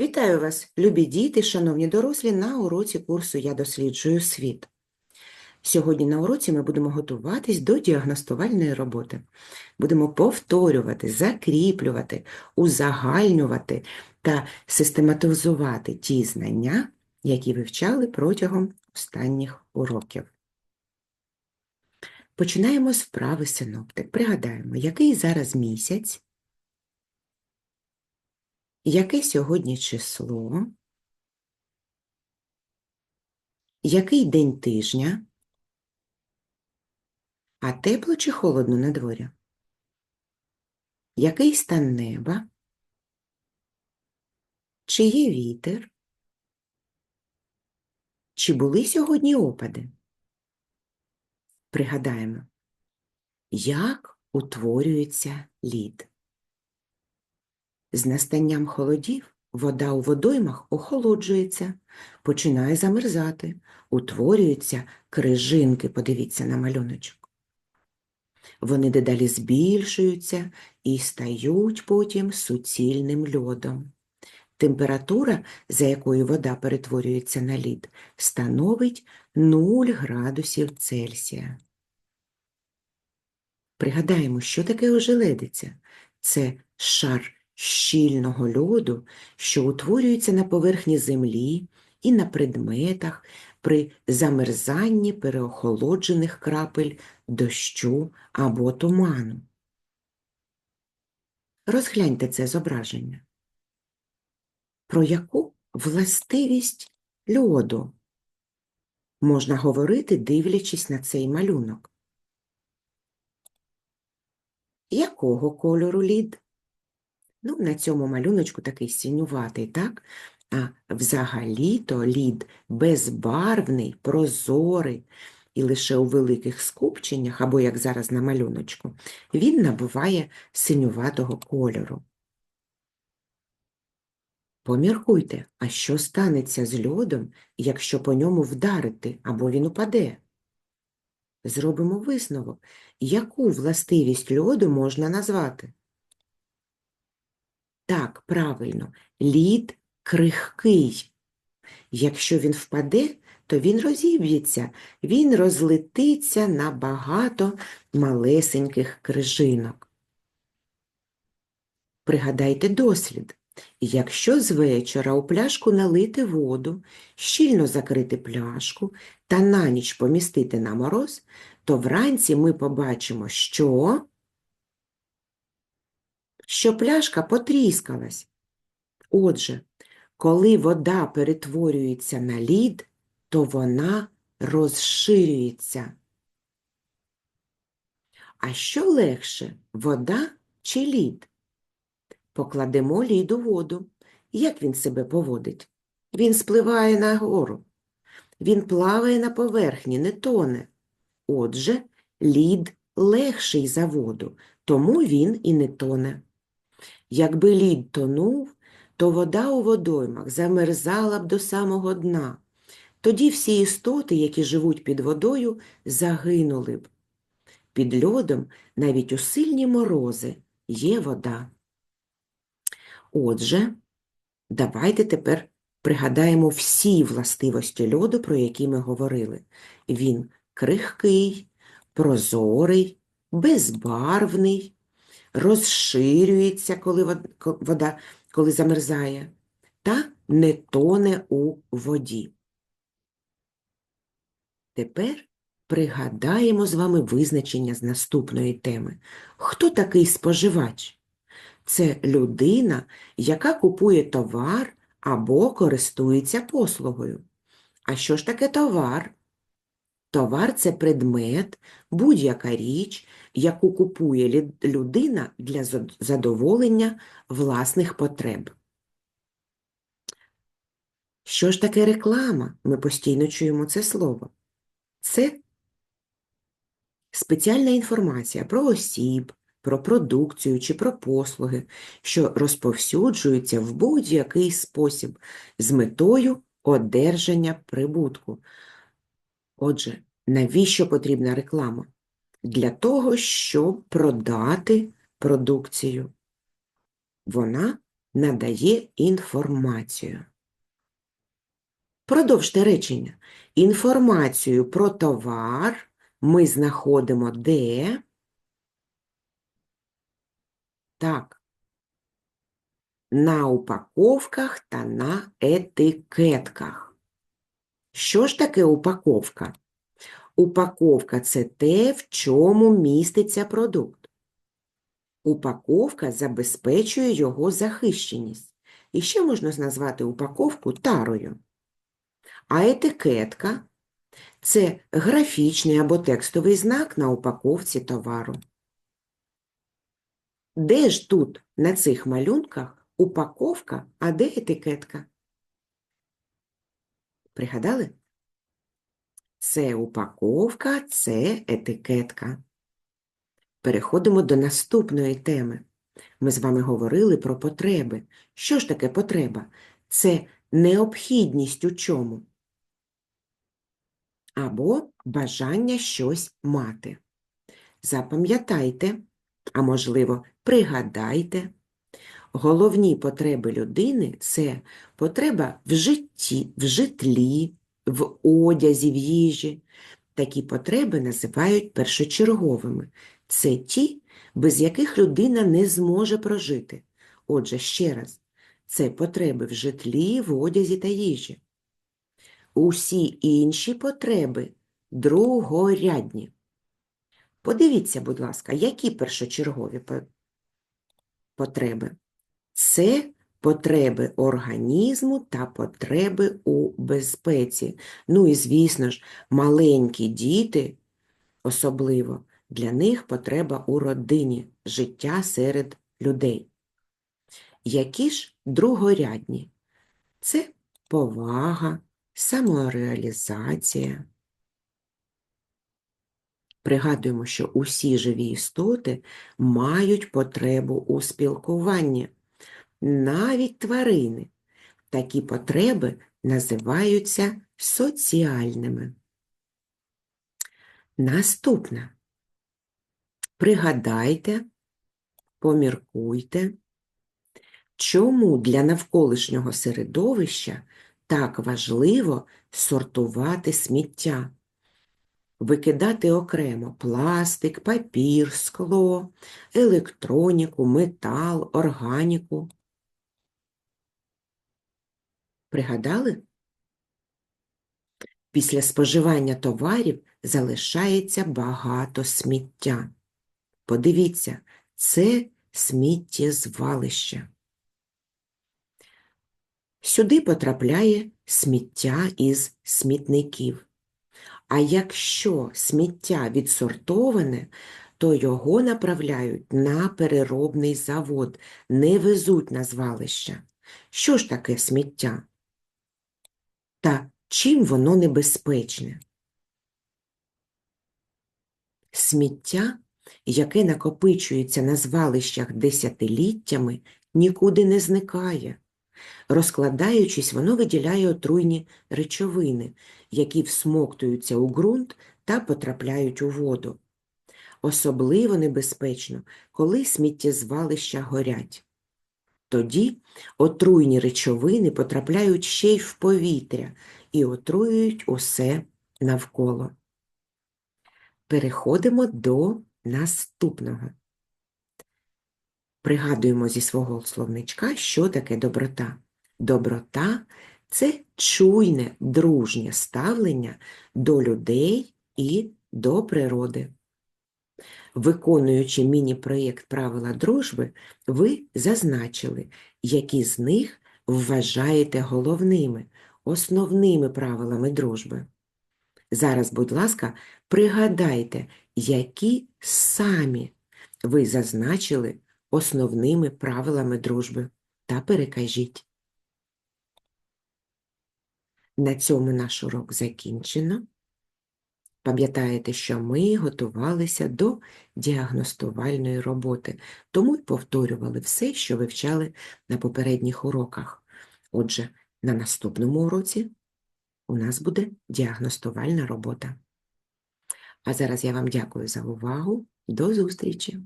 Вітаю вас, любі діти, шановні дорослі, на уроці курсу Я досліджую світ. Сьогодні на уроці ми будемо готуватись до діагностувальної роботи. Будемо повторювати, закріплювати, узагальнювати та систематизувати ті знання, які вивчали протягом останніх уроків. Починаємо з вправи синоптик. Пригадаємо, який зараз місяць, яке сьогодні число, який день тижня, а тепло чи холодно на дворі? Який стан неба? Чи є вітер? Чи були сьогодні опади? Пригадаємо, як утворюється лід. З настанням холодів вода у водоймах охолоджується, починає замерзати, утворюються крижинки, подивіться на малюночок. Вони дедалі збільшуються і стають потім суцільним льодом. Температура, за якою вода перетворюється на лід, становить 0 градусів Цельсія. Пригадаємо, що таке ожеледиця? Це шар щільного льоду, що утворюється на поверхні землі і на предметах при замерзанні переохолоджених крапель дощу або туману. Розгляньте це зображення. Про яку властивість льоду можна говорити, дивлячись на цей малюнок? Якого кольору лід? Ну, на цьому малюночку такий синюватий, так? А взагалі-то лід безбарвний, прозорий, і лише у великих скупченнях, або як зараз на малюночку, він набуває синюватого кольору. Поміркуйте, а що станеться з льодом, якщо по ньому вдарити або він упаде? Зробимо висновок, яку властивість льоду можна назвати? Так, правильно, лід крихкий. Якщо він впаде, то він розіб'ється, він розлетиться на багато малесеньких крижинок. Пригадайте дослід. Якщо з вечора у пляшку налити воду, щільно закрити пляшку та на ніч помістити на мороз, то вранці ми побачимо, що що пляшка потріскалась. Отже, коли вода перетворюється на лід, то вона розширюється. А що легше вода чи лід? Покладемо лід у воду. Як він себе поводить? Він спливає нагору. Він плаває на поверхні, не тоне. Отже, лід легший за воду, тому він і не тоне. Якби лід тонув, то вода у водоймах замерзала б до самого дна. Тоді всі істоти, які живуть під водою, загинули б. Під льодом, навіть у сильні морози, є вода. Отже, давайте тепер пригадаємо всі властивості льоду, про які ми говорили. Він крихкий, прозорий, безбарвний, розширюється, коли вода коли замерзає, та не тоне у воді. Тепер пригадаємо з вами визначення з наступної теми. Хто такий споживач? Це людина, яка купує товар або користується послугою. А що ж таке товар? Товар це предмет, будь-яка річ, яку купує людина для задоволення власних потреб. Що ж таке реклама? Ми постійно чуємо це слово. Це спеціальна інформація про осіб, про продукцію чи про послуги, що розповсюджуються в будь-який спосіб з метою одержання прибутку. Отже, навіщо потрібна реклама? Для того, щоб продати продукцію. Вона надає інформацію. Продовжте речення. Інформацію про товар ми знаходимо де? Так. На упаковках та на етикетках. Що ж таке упаковка? Упаковка це те, в чому міститься продукт. Упаковка забезпечує його захищеність. І ще можна назвати упаковку тарою. А етикетка це графічний або текстовий знак на упаковці товару. Де ж тут на цих малюнках упаковка, а де етикетка? Пригадали? Це упаковка, це етикетка. Переходимо до наступної теми. Ми з вами говорили про потреби. Що ж таке потреба? Це необхідність у чому? Або бажання щось мати. Запам'ятайте, а можливо, пригадайте. Головні потреби людини це потреба в житті, в житлі, в одязі, в їжі. Такі потреби називають першочерговими. Це ті, без яких людина не зможе прожити. Отже, ще раз, це потреби в житлі, в одязі та їжі. Усі інші потреби другорядні. Подивіться, будь ласка, які першочергові потреби? Це потреби організму та потреби у безпеці. Ну і, звісно ж, маленькі діти, особливо, для них потреба у родині, життя серед людей. Які ж другорядні? Це повага, самореалізація. Пригадуємо, що усі живі істоти мають потребу у спілкуванні, навіть тварини. Такі потреби називаються соціальними. Наступне. Пригадайте, поміркуйте, чому для навколишнього середовища так важливо сортувати сміття, викидати окремо пластик, папір, скло, електроніку, метал, органіку. Пригадали? Після споживання товарів залишається багато сміття. Подивіться, це сміттєзвалище. Сюди потрапляє сміття із смітників. А якщо сміття відсортоване, то його направляють на переробний завод, не везуть на звалище. Що ж таке сміття? Та чим воно небезпечне? Сміття, яке накопичується на звалищах десятиліттями, нікуди не зникає. Розкладаючись, воно виділяє отруйні речовини, які всмоктуються у ґрунт та потрапляють у воду. Особливо небезпечно, коли сміттєзвалища горять. Тоді отруйні речовини потрапляють ще й в повітря і отруюють усе навколо. Переходимо до наступного. Пригадуємо зі свого словничка, що таке доброта. Доброта це чуйне, дружнє ставлення до людей і до природи. Виконуючи міні-проєкт Правила дружби, ви зазначили, які з них вважаєте головними, основними правилами дружби. Зараз, будь ласка, пригадайте, які самі ви зазначили основними правилами дружби та перекажіть. На цьому наш урок закінчено. Пам'ятаєте, що ми готувалися до діагностувальної роботи, тому й повторювали все, що вивчали на попередніх уроках. Отже, на наступному уроці у нас буде діагностувальна робота. А зараз я вам дякую за увагу. До зустрічі!